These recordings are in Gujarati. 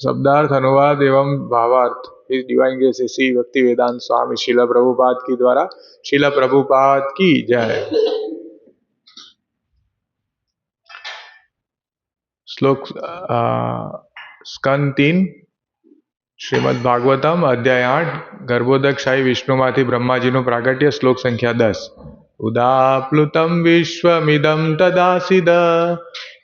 शब्दार्थ अनुवाद एवं भावार्थ इस डिवाइन ग्रेस से श्री भक्ति वेदांत स्वामी शिला प्रभुपाद की द्वारा शिला प्रभुपाद की जय શ્લોક અ, સ્કંદ તીન શ્રીમદ ભાગવતમ અધ્યાય આઠ ગર્ભોદકશાહી વિષ્ણુમાંથી બ્રહ્માજીનું પ્રાગટ્ય શ્લોક સંખ્યા દસ ઉદાપ્લુતમ વિશ્વમિદમ તદાસિદ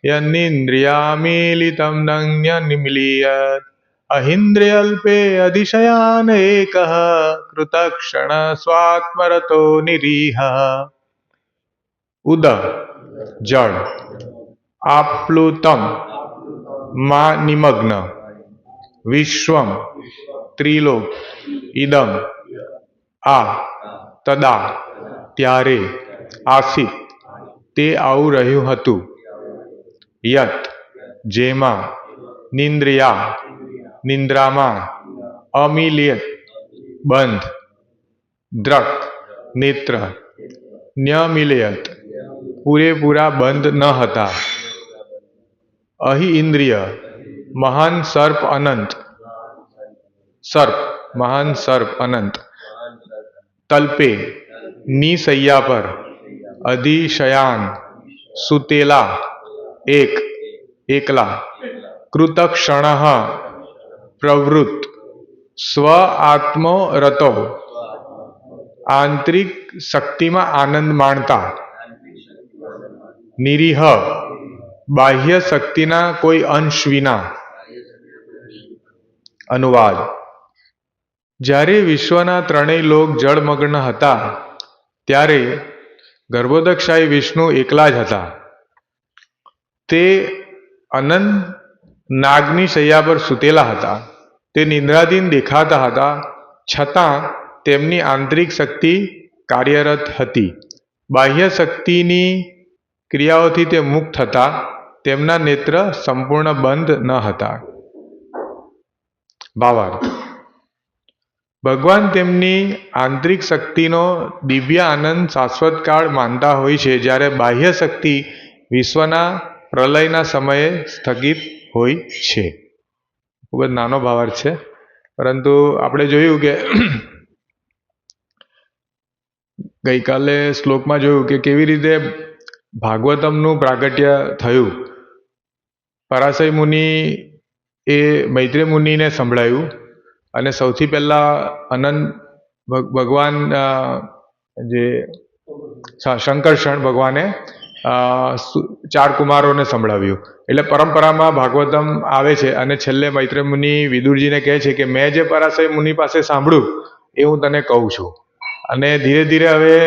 યન્નિન્દ્રિયામીલિતમ નન્ય નિમિલિયત અહિન્દ્રિયલ્પે અધિશયાન એક કૃતક્ષણ સ્વાત્મરતો નિરીહ ઉદ જળ આપ્લુતમમાં નિમગ્ન વિશ્વમ ત્રિલોક ઇદમ આ તદા ત્યારે આસિત તે આવું રહ્યું હતું યત જેમાં નિંદ્રિયા નિંદ્રામાં અમિલિયત બંધ દ્રક નેત્ર ન્યમિલિયત પૂરેપૂરા બંધ ન હતા અહી ઇન્દ્રિય મહાન સર્પ અનંત સર્પ મહાન સર્પ અનંત તલ્પે ની સૈયા પર અધિશયાન સુતેલા એક, એકલા. કૃતક્ષણ પ્રવૃત્ત. સ્વ આત્મો રતો. આંતરિક શક્તિમાં આનંદ માણતા. નિરીહ. બાહ્ય શક્તિના કોઈ અંશ વિના. અનુવાદ. જ્યારે વિશ્વના ત્રણેય લોક જળમગ્ન હતા, ત્યારે ગર્ભોદકશાહી વિષ્ણુ એકલા જ હતા. તે અનંત નાગની શૈયા પર સૂતેલા હતા. તે નિંદ્રાધીન દેખાતા હતા. છતાં તેમની આંતરિક શક્તિ કાર્યરત હતી. બાહ્ય શક્તિની ક્રિયાઓથી તે મુક્ત હતા. તેમના નેત્ર સંપૂર્ણ બંધ ન હતા. ભાવાર્થ ભગવાન તેમની આંતરિક શક્તિનો દિવ્ય આનંદ શાશ્વત કાળ માનતા હોય છે જ્યારે બાહ્ય શક્તિ વિશ્વના પ્રલયના સમયે સ્થગિત હોય છે. ખૂબ જ નાનો ભાવાર્થ છે. પરંતુ આપણે જોયું કે ગઈકાલે શ્લોકમાં જોયું કે કેવી રીતે ભાગવતમનું પ્રાગટ્ય થયું. પરાશય મુનિ એ મૈત્રી મુનિને સંભળાયું અને સૌથી પહેલાં અનંત ભગવાન જે શંકર શંકરષણ ભગવાને ચાર કુમારોને સંભળાવ્યું. એટલે પરંપરામાં ભાગવતમ આવે છે અને છેલ્લે મૈત્રેય મુનિ વિદુરજીને કહે છે કે, મેં જે પરાશય મુનિ પાસે સાંભળ્યું, એ હું તને કહું છું. અને ધીરે ધીરે હવે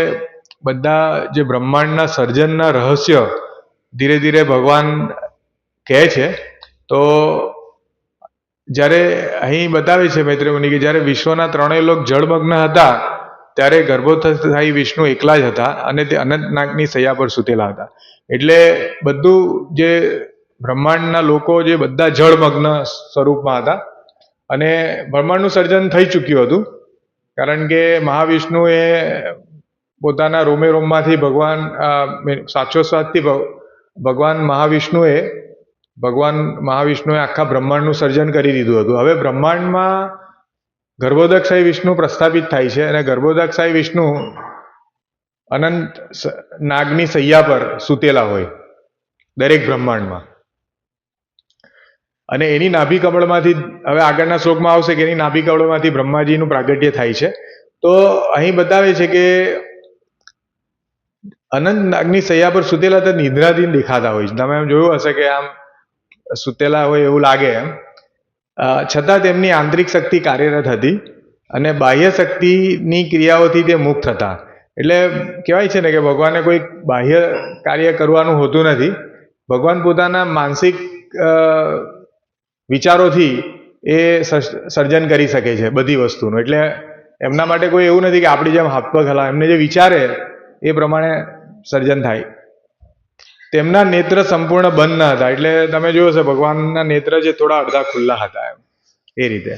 બધા જે બ્રહ્માંડના સર્જનના રહસ્ય ધીરે ધીરે ભગવાન કહે છે, તો જ્યારે અહીં બતાવે છે મૈત્રી મુનિ કે જ્યારે વિશ્વના ત્રણેય લોક જળમગ્ન હતા ત્યારે ગર્ભોત્થાયી વિષ્ણુ એકલા જ હતા અને તે અનંતનાગની સૈયા પર સૂતેલા હતા. એટલે બધું જે બ્રહ્માંડના લોકો જે બધા જળમગ્ન સ્વરૂપમાં હતા અને બ્રહ્માંડનું સર્જન થઈ ચૂક્યું હતું, કારણ કે મહાવિષ્ણુએ પોતાના રોમે રોમમાંથી ભગવાન સાચો સ્વાદથી ભગવાન મહાવિષ્ણુએ ભગવાન મહાવિષ્ણુએ આખા બ્રહ્માંડનું સર્જન કરી દીધું હતું. હવે બ્રહ્માંડમાં ગર્ભોદકશાહી વિષ્ણુ પ્રસ્થાપિત થાય છે અને ગર્ભોદકશાહી વિષ્ણુ અનંત નાગની સૈયા પર સૂતેલા હોય, દરેક બ્રહ્માંડમાં. અને એની નાભી કમળમાંથી, હવે આગળના શ્લોકમાં આવશે કે એની નાભી કમળમાંથી બ્રહ્માજીનું પ્રાગટ્ય થાય છે. તો અહીં બતાવે છે કે અનંત નાગની સૈયા પર સૂતેલા તો નિદ્રાધીન દેખાતા હોય છે. તમે એમ જોયું હશે કે આમ સૂતેલા હોય એવું લાગે એમ. છતાં તેમની આંતરિક શક્તિ કાર્યરત હતી અને બાહ્ય શક્તિની ક્રિયાઓથી તે મુક્ત હતા. એટલે કહેવાય છે ને કે ભગવાને કોઈ બાહ્ય કાર્ય કરવાનું હોતું નથી. ભગવાન પોતાના માનસિક વિચારોથી એ સર્જન કરી શકે છે બધી વસ્તુનું. એટલે એમના માટે કોઈ એવું નથી કે આપણી જેમ હાથ પગ હલાવે. એમને જે વિચારે એ પ્રમાણે સર્જન થાય. તેમના નેત્ર સંપૂર્ણ બંધ ન હતા. એટલે તમે જોયો હશે, ભગવાનના નેત્ર જે થોડા અડધા ખુલ્લા હતા એમ. એ રીતે.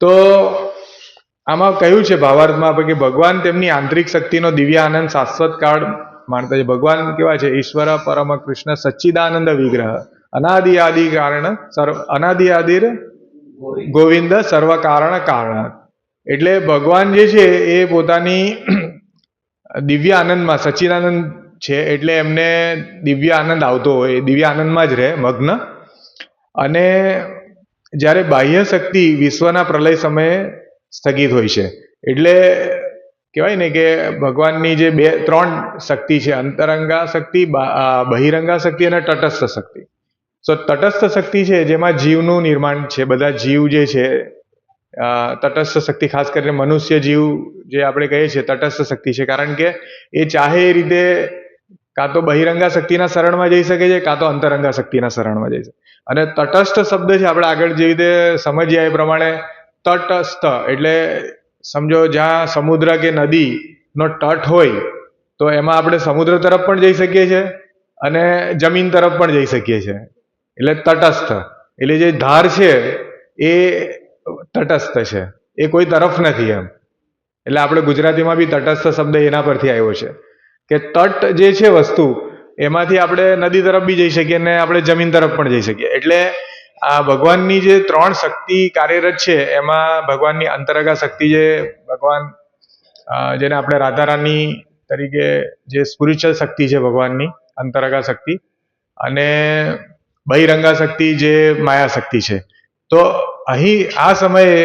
તો આમાં કહ્યું છે ભાવાર્થમાં કે ભગવાન તેમની આંતરિક શક્તિનો દિવ્ય આનંદ શાશ્વત કાળ માનતા છે. ભગવાન કેવા છે? ઈશ્વર, પરમ કૃષ્ણ, સચ્ચિદાનંદ, વિગ્રહ. અનાદિ આદિ કારણ સર્વ, અનાદિ આદિર ગોવિંદ સર્વ કારણ કારણ. એટલે ભગવાન જે છે, એ પોતાની દિવ્ય આનંદમાં, સચ્ચિદાનંદ છે એટલે એમને દિવ્ય આનંદ આવતો હોય એ દિવ્ય આનંદમાં જ રહે મગ્ન. અને જ્યારે બાહ્ય શક્તિ વિશ્વના પ્રલય સમયે સ્થગિત હોય છે, એટલે કહેવાય ને કે ભગવાનની જે બે, ત્રણ શક્તિ છે, અંતરંગા શક્તિ બહિરંગા શક્તિ અને તટસ્થ શક્તિ. સો તટસ્થ શક્તિ છે, જેમાં જીવનું નિર્માણ છે, બધા જીવ જે છે તટસ્થ શક્તિ, ખાસ કરીને મનુષ્ય જીવ જે આપણે કહીએ છીએ, તટસ્થ શક્તિ છે. કારણ કે એ ચાહે એ રીતે કાં તો બહિરંગા શક્તિના શરણમાં જઈ શકે છે, કાં તો અંતરંગા શક્તિના શરણમાં જઈ શકે અને તટસ્થ શબ્દ છે, આપણે આગળ જે રીતે સમજ્યા એ પ્રમાણે તટસ્થ, એટલે સમજો જ્યાં સમુદ્ર કે નદીનો તટ હોય, તો એમાં આપણે સમુદ્ર તરફ પણ જઈ શકીએ છીએ અને જમીન તરફ પણ જઈ શકીએ છીએ. એટલે તટસ્થ, એટલે જે ધાર છે, એ તટસ્થ છે, એ કોઈ તરફ નથી એમ. એટલે આપણે ગુજરાતીમાં બી તટસ્થ શબ્દ એના પરથી આવ્યો છે. કે તટ જે છે વસ્તુ, એમાંથી આપણે નદી તરફ બી જઈ શકીએ ને આપણે જમીન તરફ પણ જઈ શકીએ. એટલે આ ભગવાનની જે ત્રણ શક્તિ કાર્યરત છે, એમાં ભગવાનની અંતરગા શક્તિ જે ભગવાન જેને આપણે રાધારાની તરીકે જે સ્પિરિચ્યુઅલ શક્તિ છે ભગવાનની, અંતરગા શક્તિ અને બહિરંગા શક્તિ જે માયા શક્તિ છે. તો અહીં આ સમયે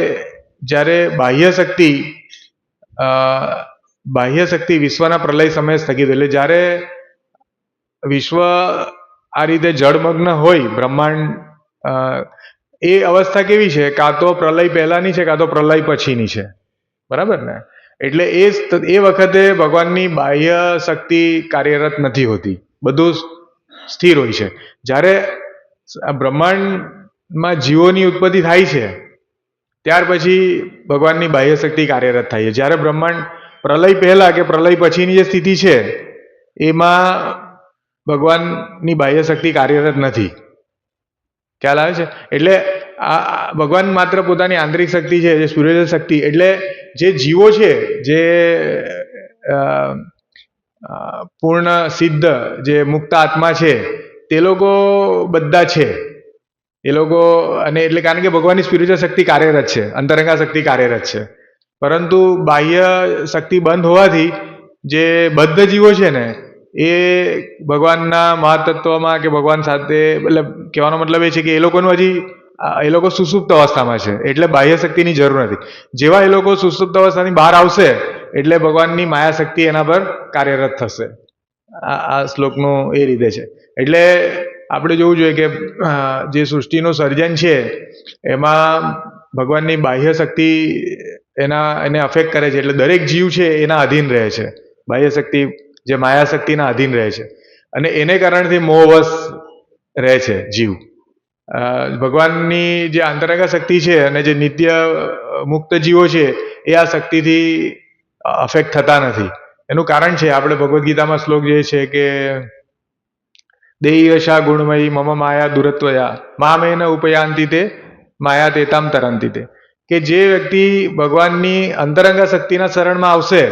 જ્યારે બાહ્ય શક્તિ બાહ્ય શક્તિ વિશ્વના પ્રલય સમયે સ્થગિત. એટલે જ્યારે વિશ્વ આ રીતે જળમગ્ન હોય, બ્રહ્માંડ એ અવસ્થા કેવી છે? કાં તો પ્રલય પહેલાની છે, કાં તો પ્રલય પછીની છે. બરાબર ને? એટલે એ એ વખતે ભગવાનની બાહ્ય શક્તિ કાર્યરત નથી હોતી. બધું સ્થિર હોય છે. જ્યારે બ્રહ્માંડમાં જીવોની ઉત્પત્તિ થાય છે, ત્યાર પછી ભગવાનની બાહ્ય શક્તિ કાર્યરત થાય છે. જ્યારે બ્રહ્માંડ પ્રલય પહેલા કે પ્રલય પછીની જે સ્થિતિ છે, એમાં ભગવાનની બાહ્ય શક્તિ કાર્યરત નથી. ખ્યાલ આવે છે? એટલે આ ભગવાન માત્ર પોતાની આંતરિક શક્તિ છે, જે સ્પિરિચ્યુઅલ શક્તિ, એટલે જે જીવો છે, જે પૂર્ણ સિદ્ધ જે મુક્ત આત્મા છે, તે લોકો બધા છે. એ લોકો અને એટલે કારણ કે ભગવાનની સ્પિરિચ્યુઅલ શક્તિ કાર્યરત છે, અંતરંગા શક્તિ કાર્યરત છે. પરંતુ બાહ્ય શક્તિ બંધ હોવાથી જે બદ્ધ જીવો છે ને, એ ભગવાનના મહાતત્વમાં કે ભગવાન સાથે મતલબ કહેવાનો મતલબ એ છે કે એ લોકોનું હજી એ લોકો સુસુપ્ત અવસ્થામાં છે, એટલે બાહ્ય શક્તિની જરૂર નથી. જેવા એ લોકો સુસુપ્ત અવસ્થાની બહાર આવશે, એટલે ભગવાનની માયા શક્તિ એના પર કાર્યરત થશે. આ શ્લોકનું એ રીતે છે. એટલે આપણે જોવું જોઈએ કે જે સૃષ્ટિનું સર્જન છે, એમાં ભગવાનની બાહ્ય શક્તિ એના, એને અફેક્ટ કરે છે. એટલે દરેક જીવ છે એના અધીન રહે છે. બાહ્ય શક્તિ જે માયા શક્તિના અધીન રહે છે. અને એને કારણથી મોહવશ રહે છે જીવ. ભગવાનની જે આંતરંગા શક્તિ છે અને જે નિત્ય મુક્ત જીવો છે, એ આ શક્તિથી અફેક્ટ થતા નથી. એનું કારણ છે, આપણે ભગવદ્ ગીતામાં શ્લોક જે છે કે, દેયશા ગુણમયી મમ માયા દુરત્વયા, મામેન ઉપયાંતિ તે માયા તેતામ તરંતિ તે કે જે વ્યક્તિ ભગવાનની અંતરંગા શક્તિના શરણમાં આવશે,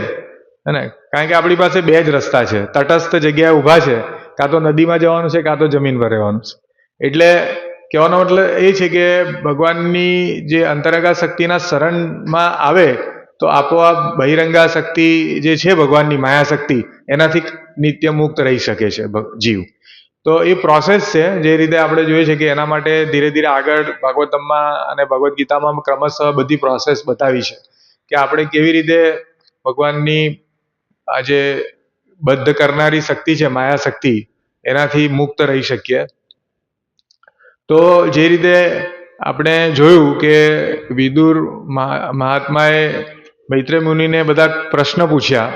હે કારણ કે આપણી પાસે બે જ રસ્તા છે. તટસ્થ જગ્યાએ ઊભા છે, કાં તો નદીમાં જવાનું છે, કાં તો જમીન પર રહેવાનું છે. એટલે કહેવાનો મતલબ એ છે કે ભગવાનની જે અંતરંગા શક્તિના શરણમાં આવે, તો આપોઆપ બહિરંગા શક્તિ જે છે ભગવાનની, માયા શક્તિ, એનાથી નિત્ય મુક્ત રહી શકે છે જીવ. તો એ પ્રોસેસ છે, જે રીતે આપણે જોઈએ છે કે એના માટે ધીરે ધીરે આગળ ભાગવતમમાં અને ભગવદ્ ગીતામાં ક્રમશઃ બધી પ્રોસેસ બતાવી છે કે આપણે કેવી રીતે ભગવાનની આ જે બદ્ધ કરનારી શક્તિ છે, માયા શક્તિ, એનાથી મુક્ત રહી શકીએ. તો જે રીતે આપણે જોયું કે વિદુર મહા- મહાત્માએ મૈત્રે મુનિને બધા પ્રશ્ન પૂછ્યા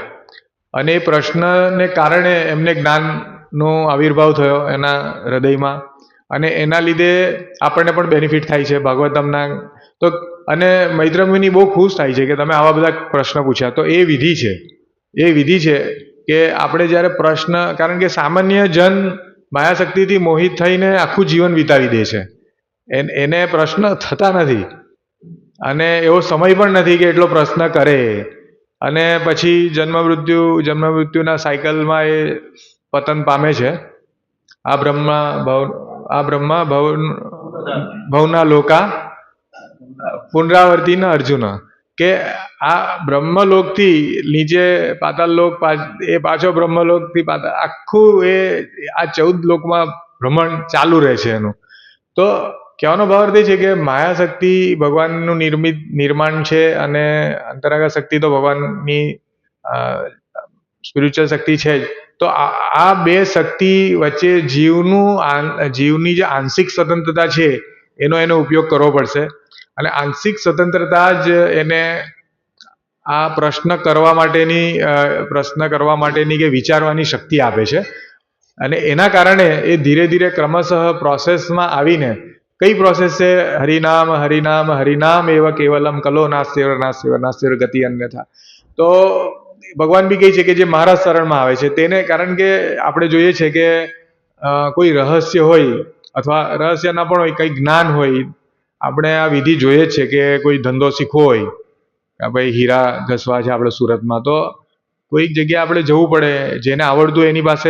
અને એ પ્રશ્નને કારણે એમને જ્ઞાનનો આવિર્ભાવ થયો એના હૃદયમાં. અને એના લીધે આપણને પણ બેનિફિટ થાય છે ભાગવતમના તો અને મૈત્રમુનિ બહુ ખુશ થાય છે કે તમે આવા બધા પ્રશ્ન પૂછ્યા. તો એ વિધિ છે. એ વિધિ છે કે આપણે જ્યારે પ્રશ્ન, કારણ કે સામાન્ય જન માયાશક્તિથી મોહિત થઈને આખું જીવન વિતાવી દે છે. એને પ્રશ્ન થતા નથી. અને એવો સમય પણ નથી કે એટલો પ્રશ્ન કરે. અને પછી જન્મ મૃત્યુ, જન્મ મૃત્યુના સાયકલમાં એ પતન પામે છે. આ બ્રહ્મા ભવ, આ બ્રહ્મા ભવ, ભવના લોકા પુનરાવર્તી ન અર્જુન. કે આ બ્રહ્મલોકથી નીચે પાતાળલોક એ પાછો બ્રહ્મલોકથી પાતા, આખું એ, આ ચૌદ લોકમાં ભ્રમણ ચાલુ રહે છે એનું. તો કહેવાનો ભાવ એ છે કે માયા શક્તિ ભગવાનનું નિર્મિત, નિર્માણ છે અને અંતરાગા શક્તિ તો ભગવાનની સ્પિરિચ્યુઅલ શક્તિ છે જ. તો આ બે શક્તિ વચ્ચે જીવનું જીવની જે આંશિક સ્વતંત્રતા છે, એનો એનો ઉપયોગ કરવો પડશે. અને આંશિક સ્વતંત્રતા જ એને આ પ્રશ્ન કરવા માટેની પ્રશ્ન કરવા માટેની કે વિચારવાની શક્તિ આપે છે. અને એના કારણે એ ધીરે ધીરે ક્રમશઃ પ્રોસેસમાં આવીને કઈ પ્રોસેસ છે? હરિનામ હરિનામ હરિનામ એવ કેવલમ કલો નાસ્યર નાસ્યર નાસ્યર ગતિ અન્યથા. તો ભગવાન બી કહે છે કે જે મારા શરણમાં આવે છે, તેને કારણ કે આપણે જોઈએ છે કે કોઈ રહસ્ય હોય અથવા રહસ્ય ના પણ હોય, કંઈ જ્ઞાન હોય, આપણે આ વિધિ જોઈએ છે કે કોઈ ધંધો શીખવો હોય, કે ભાઈ હીરા ઘસવા છે આપણે સુરતમાં, તો કોઈક જગ્યાએ આપણે જવું પડે, જેને આવડતું એની પાસે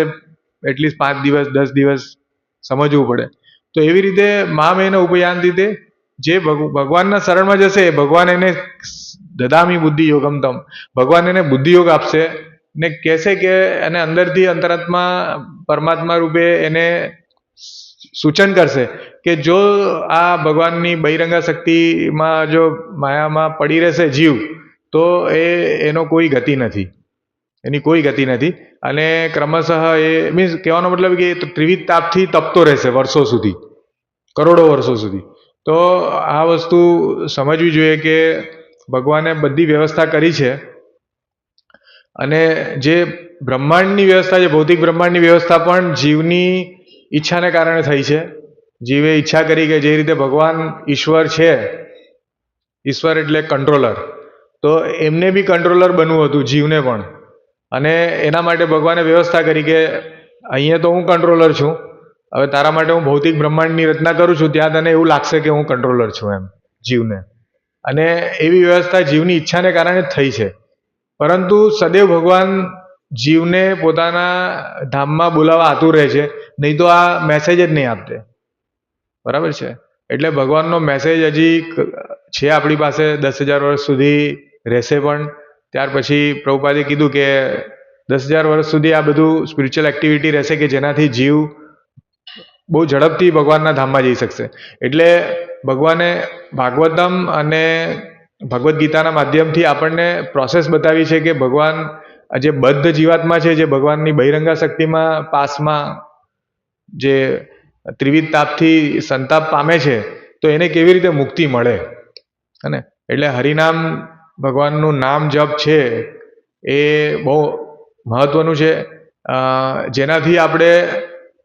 એટલીસ્ટ પાંચ દિવસ, દસ દિવસ સમજવું પડે. તો એવી રીતે મા મેન ઉપયાન રીતે, જે ભગ- ભગવાનના શરણમાં જશે, ભગવાન એને દદામી બુદ્ધિ યોગમ તમ. ભગવાન એને બુદ્ધિ યોગ આપશે ને કહેશે કે એને અંદરથી અંતરાત્મા પરમાત્મા રૂપે એને સૂચન કરશે કે જો આ ભગવાનની બહિરંગા શક્તિમાં જો માયામાં પડી રહેશે જીવ, તો એ એનો કોઈ ગતિ નથી. એની કોઈ ગતિ નથી. અને ક્રમશઃ એ મીન્સ કહેવાનો મતલબ કે ત્રિવિધ તાપથી તપતો રહેશે વર્ષો સુધી, કરોડો વર્ષો સુધી. તો આ વસ્તુ સમજવી જોઈએ કે ભગવાને બધી વ્યવસ્થા કરી છે. અને જે બ્રહ્માંડની વ્યવસ્થા છે ભૌતિક બ્રહ્માંડની વ્યવસ્થા પણ જીવની ઈચ્છાને કારણે થઈ છે. જીવે ઈચ્છા કરી કે જે રીતે ભગવાન ઈશ્વર છે, ઈશ્વર એટલે કંટ્રોલર. તો એમને બી કંટ્રોલર બનવું હતું, જીવને પણ. અને એના માટે ભગવાને વ્યવસ્થા કરી કે અહીંયા તો હું કંટ્રોલર છું. હવે તારા માટે હું ભૌતિક બ્રહ્માંડની રચના કરું છું, ત્યાં તને એવું લાગશે કે હું કંટ્રોલર છું એમ, જીવને. અને એવી વ્યવસ્થા જીવની ઈચ્છાને કારણે થઈ છે. પરંતુ સદૈવ ભગવાન જીવને પોતાના ધામમાં બોલાવવા આતુર રહે છે, નહીં તો આ મેસેજ જ નહીં આપતે. બરાબર છે? એટલે ભગવાનનો મેસેજ હજી છે આપણી પાસે દસ હજાર વર્ષ સુધી રહેશે પણ. ત્યાર પછી પ્રભુપાદે કીધું કે દસ હજાર વર્ષ સુધી આ બધું સ્પિરિચ્યુઅલ એક્ટિવિટી રહેશે કે જેનાથી જીવ બહુ ઝડપથી ભગવાનના ધામમાં જઈ શકશે. એટલે ભગવાને ભાગવતમ અને ભગવદ્ ગીતાના માધ્યમથી આપણને પ્રોસેસ બતાવી છે કે ભગવાન જે બદ્ધ જીવાત્મા છે, જે ભગવાનની બહિરંગા શક્તિમાં પાસમાં જે ત્રિવિધ તાપથી સંતાપ પામે છે, તો એને કેવી રીતે મુક્તિ મળે? અને એટલે હરિનામ ભગવાનનું નામ જપ છે, એ બહુ મહત્વનું છે. જેનાથી આપણે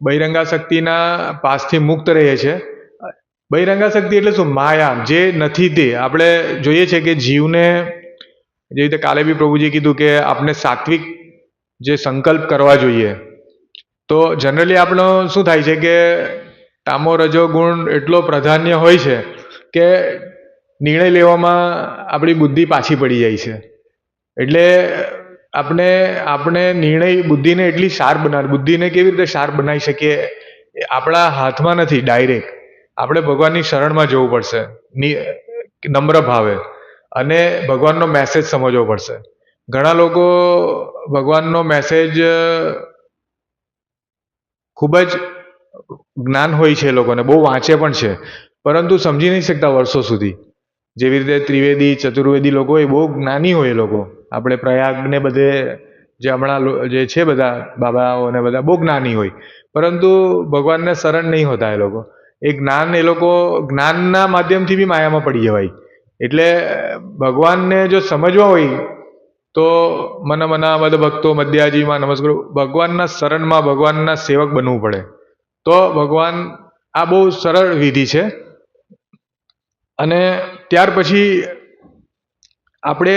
બહિરંગા શક્તિના પાસથી મુક્ત રહીએ છીએ બહિરંગા શક્તિ એટલે શું? માયા. જે નથી તે. આપણે જોઈએ છે કે જીવને જે રીતે કાલે બી પ્રભુજી કીધું કે આપણે સાત્વિક જે સંકલ્પ કરવા જોઈએ. તો જનરલી આપણો શું થાય છે કે તામો રજો ગુણ એટલો પ્રાધાન્ય હોય છે કે નિર્ણય લેવામાં આપણી બુદ્ધિ પાછી પડી જાય છે. એટલે આપણે આપણે નિર્ણય બુદ્ધિને એટલી શાર્પ બનાવી, બુદ્ધિને કેવી રીતે શાર્પ બનાવી શકીએ આપણા હાથમાં નથી, ડાયરેક્ટ. આપણે ભગવાનની શરણમાં જવું પડશે નમ્ર ભાવે. અને ભગવાનનો મેસેજ સમજવો પડશે. ઘણા લોકો ભગવાનનો મેસેજ ખૂબ જ જ્ઞાન હોય છે એ લોકોને, બહુ વાંચે પણ છે. પરંતુ સમજી નહીં શકતા વર્ષો સુધી. જેવી રીતે ત્રિવેદી, ચતુર્વેદી લોકો એ બહુ જ્ઞાની હોય એ લોકો. આપણે પ્રયાગને બધે જે હમણાં જે છે બધા બાબાઓ ને બધા, બહુ જ્ઞાની હોય. પરંતુ ભગવાનને શરણ નહીં હોતા એ લોકો. એ જ્ઞાન એ લોકો, જ્ઞાનના માધ્યમથી બી માયામાં પડી જવાય. એટલે ભગવાનને જો સમજવા હોય, તો મન મના મદ ભક્તો મધ્યાજીમાં નમસ્કાર ભગવાનના શરણમાં ભગવાનના સેવક બનવું પડે. તો ભગવાન આ બહુ સરળ વિધિ છે. અને ત્યાર પછી આપણે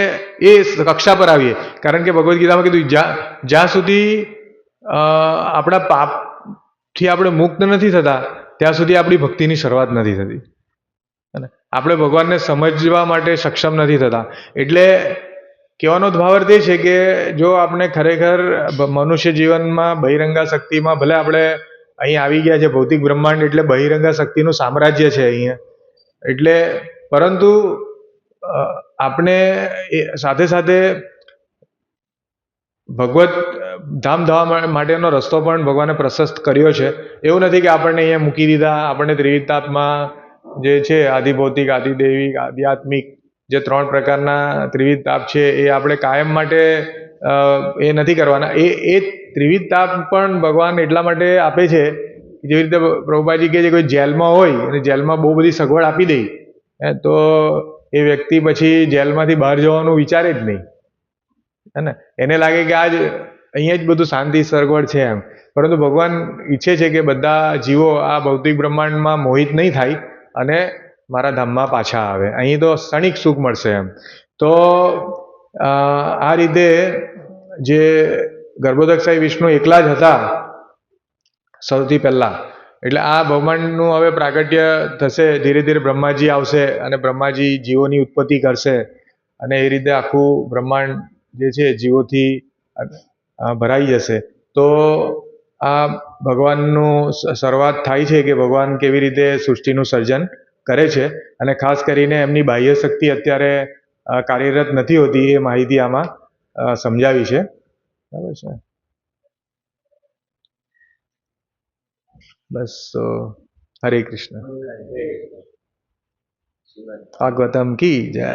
એ કક્ષા પર આવીએ. કારણ કે ભગવદ્ ગીતામાં કીધું જ્યાં જ્યાં સુધી આપણા પાપથી આપણે મુક્ત નથી થતા, ત્યાં સુધી આપણી ભક્તિની શરૂઆત નથી થતી. અને આપણે ભગવાનને સમજવા માટે સક્ષમ નથી થતા. એટલે કહેવાનો ભાવ અર્થ એ છે કે જો આપણે ખરેખર મનુષ્ય જીવનમાં બહિરંગા શક્તિમાં ભલે આપણે અહીં આવી ગયા છે ભૌતિક બ્રહ્માંડ એટલે બહિરંગા શક્તિનું સામ્રાજ્ય છે અહીંયા. એટલે પરંતુ આપણે એ સાથે સાથે ભગવત ધામ ધવા માટેનો રસ્તો પણ ભગવાને પ્રશસ્ત કર્યો છે. એવું નથી કે આપણને અહીંયા મૂકી દીધા, આપણને ત્રિવિધતાપમાં જે છે આદિભૌતિક આદિદૈવિક આધ્યાત્મિક જે ત્રણ પ્રકારના ત્રિવિધ તાપ છે, એ આપણે કાયમ માટે એ નથી કરવાના. એ એ ત્રિવિધ તાપ પણ ભગવાન એટલા માટે આપે છે જેવી રીતે પ્રભુપાજી કહે છે કોઈ જેલમાં હોય અને જેલમાં બહુ બધી સગવડ આપી દે તો એ વ્યક્તિ પછી જેલમાંથી બહાર જવાનું વિચારે જ નહીં. હે ને? એને લાગે કે આજ અહીંયા જ બધું શાંતિ સગવડ છે એમ. પરંતુ ભગવાન ઈચ્છે છે કે બધા જીવો આ ભૌતિક બ્રહ્માંડમાં મોહિત નહીં થાય અને મારા ધામમાં પાછા આવે. અહીં તો ક્ષણિક સુખ મળશે એમ. તો આ રીતે જે ગર્ભોદક્ષાઈ વિષ્ણુ એકલા જ હતા સૌથી પહેલાં. એટલે આ બ્રહ્માંડનું હવે પ્રાગટ્ય થશે, ધીરે ધીરે બ્રહ્માજી આવશે અને બ્રહ્માજી જીવોની ઉત્પત્તિ કરશે. અને એ રીતે આખું બ્રહ્માંડ જે છે, જીવોથી ભરાઈ જશે. તો આ ભગવાનનું શરૂઆત થાય છે કે ભગવાન કેવી રીતે સૃષ્ટિનું સર્જન કરે છે. અને ખાસ કરીને એમની બાહ્ય શક્તિ અત્યારે કાર્યરત નથી હોતી એ માહિતી આમાં સમજાવી છે. બરાબર છે. બસ હરે કૃષ્ણ. ભાગવતમ કી જય.